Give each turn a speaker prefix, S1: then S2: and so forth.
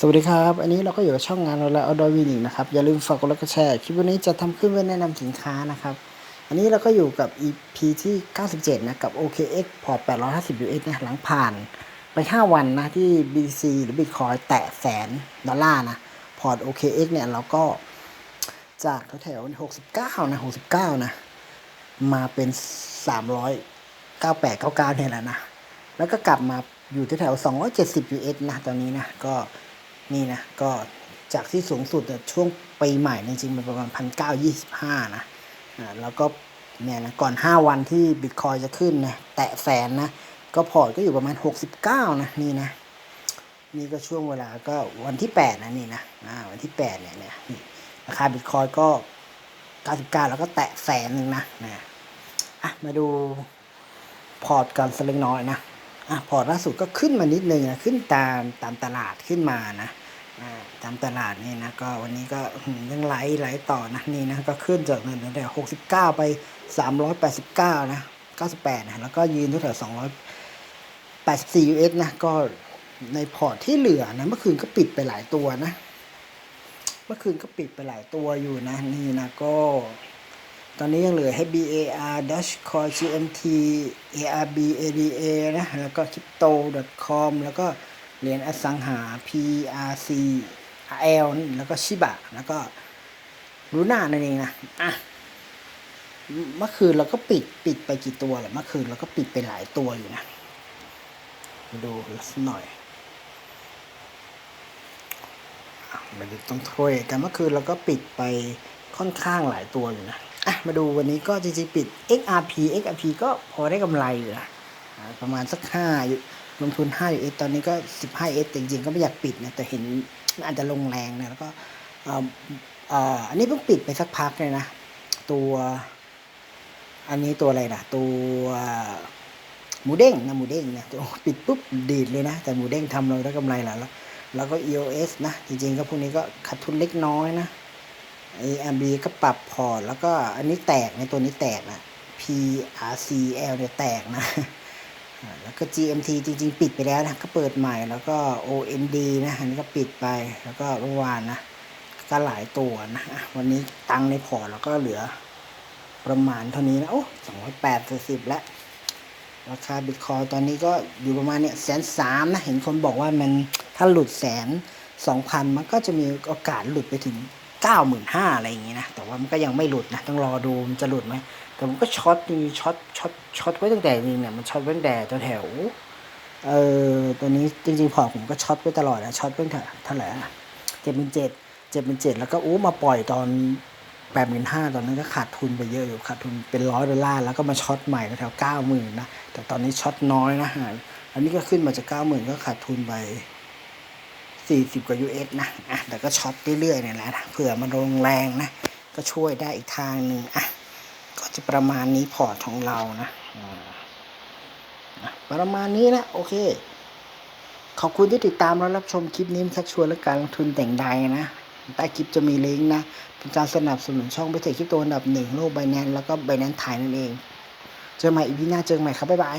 S1: สวัสดีครับ อันนี้เราก็อยู่กับช่องงานเราแล้วเอาดอยวินิกนะครับ อย่าลืมฝากกดไลค์กดแชร์ คลิปวันนี้จะทำขึ้นเพื่อแนะนำสินค้านะครับ อันนี้เราก็อยู่กับ EP ที่ 97 นะ กับ OKX พอร์ต850 US นะหลังผ่านไป 5 วันนะที่ BTC หรือ Bitcoin แตะแสนดอลลาร์นะ พอร์ต OKX เนี่ยเราก็จากแถวๆ69 นะ 69 นะ มาเป็น 300 98 99เนี่ยแหละนะ แล้วก็กลับมาอยู่ที่แถว270 US นะตอนนี้นะ ก็ นี่นะก็จากที่สูงสุดช่วงปีใหม่จริงๆมันประมาณ1,925นะอ่าแล้วก็เนี่ยนะก่อน 5 วันที่บิตคอยจะขึ้นนะแตะแสนนะก็พอร์ตก็อยู่ประมาณ 69 นะนี่นะนี่ก็ช่วงเวลาก็วันที่ 8 นะนี่นะอ่าวันที่ 8 เนี่ยเนี่ยราคาบิตคอยก็ 99 แล้วก็แตะแสนหนึ่งนะนะอะมาดูพอร์ตกันสักเล็กน้อยนะ อะพอร์ตล่าสุดก็ขึ้นมานิดนึงนะขึ้นตามตามตลาดขึ้นมานะตามตลาดนี่นะก็วันนี้ก็ยังไหลไหลต่อนะนี่นะก็ขึ้นจากเงินเดี๋ยวหกสิบเก้าไปสามร้อยแปดสิบเก้านะเก้าสิบแปดนะแล้วก็ยืนที่แถวสองร้อยแปดสิบสี่ยูเอสนะก็ในพอร์ตที่เหลือนะเมื่อคืนก็ปิดไปหลายตัวนะ เมื่อคืนก็ปิดไปหลายตัวอยู่นะนี่นะก็ ตอนนี้ยังเหลือให้ BAR Dash Coin GMT ARB ADA นะ แล้วก็ Crypto.com แล้วก็เหรียญอสังหา PRC RL นี่แล้วก็ชิบะ แล้วก็ลูน่านั่นเองนะ อะ เมื่อคืนเราก็ปิดปิดไปกี่ตัวแหละเมื่อคืนเราก็ปิดไปหลายตัวอยู่นะ มาดูสักหน่อยมาดูต้องถ้วยกันเมื่อคืนเราก็ปิดไปค่อนข้างหลายตัวอยู่นะ อะมาดูวันนี้ก็จริงๆปิด XRP XRP ก็พอได้กำไรอยู่นะประมาณสักห้าอยู่ลงทุน5 US ตอนนี้ก็ 15 S จริงๆ ก็ไม่อยากปิดนะ แต่เห็นอาจจะลงแรงนะ แล้วก็เอ่ออันนี้เพิ่งปิดไปสักพักเลยนะ ตัว อันนี้ตัวอะไรนะตัวหมูเด้งนะหมูเด้งนี่ยตัวปิดปุ๊บดีดเลยนะ แต่หมูเด้งทำเราได้กำไรแล้ว แล้วแล้วก็ EOS นะ จริงๆ ก็พวกนี้ก็ขาดทุนเล็กน้อยนะ AMB ก็ปรับพอร์ตแล้วก็อันนี้แตกในตัวนี้แตกนะ PRCL เนี่ยแตกนะ แล้วก็ GMT จริง ๆ ปิดไปแล้วนะ ก็เปิดใหม่แล้วก็ OND นะอันนี้ก็ปิดไปแล้วก็เมื่อวานนะ ก็หลายตัวนะ วันนี้ตังค์ในพอร์ตแล้วก็เหลือประมาณเท่านี้นะ โอ้สองร้อยแปดสิบแล้ว ราคาบิตคอยตอนนี้ก็อยู่ประมาณเนี่ยแสนสามนะ เห็นคนบอกว่ามันถ้าหลุดแสนสองพันมันก็จะมีโอกาสหลุดไปถึง เก้าหมื่นห้าอะไรอย่างงี้นะ แต่ว่ามันก็ยังไม่หลุดนะ ต้องรอดูมันจะหลุดไหม แต่มันก็ช็อตนี่ช็อตช็อตช็อตไว้ตั้งแต่นี่เนี่ยมันช็อตไว้ตั้งแต่แถวเออตัวนี้จริงๆพอผมก็ช็อตไว้ตลอดนะช็อตไว้ตั้งแต่เท่าไหร่เจ็ดหมื่นเจ็ดเจ็ดหมื่นเจ็ดแล้วก็อู้มาปล่อยตอนแปดหมื่นห้าตอนนั้นก็ขาดทุนไปเยอะอยู่ขาดทุนเป็นร้อยดอลลาร์แล้วก็มาช็อตใหม่แถวเก้าหมื่นนะแต่ตอนนี้ช็อตน้อยนะฮะอันนี้ก็ขึ้นมาจากเก้าหมื่นก็ขาดทุนไป สี่สิบกว่า US นะอะแต่ก็ช็อตเรื่อยๆเนี่ยแหละนะเผื่อมันลงแรงนะ ก็ช่วยได้อีกทางหนึ่งอะก็จะประมาณนี้พอร์ตของเรานะประมาณนี้นะ โอเค ขอบคุณที่ติดตามและรับชมคลิปนี้ชักชวนและการลงทุนแต่งใดนะใต้คลิปจะมีลิงก์นะ เป็นการสนับสนุนช่องไปเทคคริปโตอันดับหนึ่งโลกไบแนนแล้วก็ไบแนนไทยนั่นเอง เจอกันใหม่อีพีหน้าเจอกันใหม่ครับ บ๊ายบาย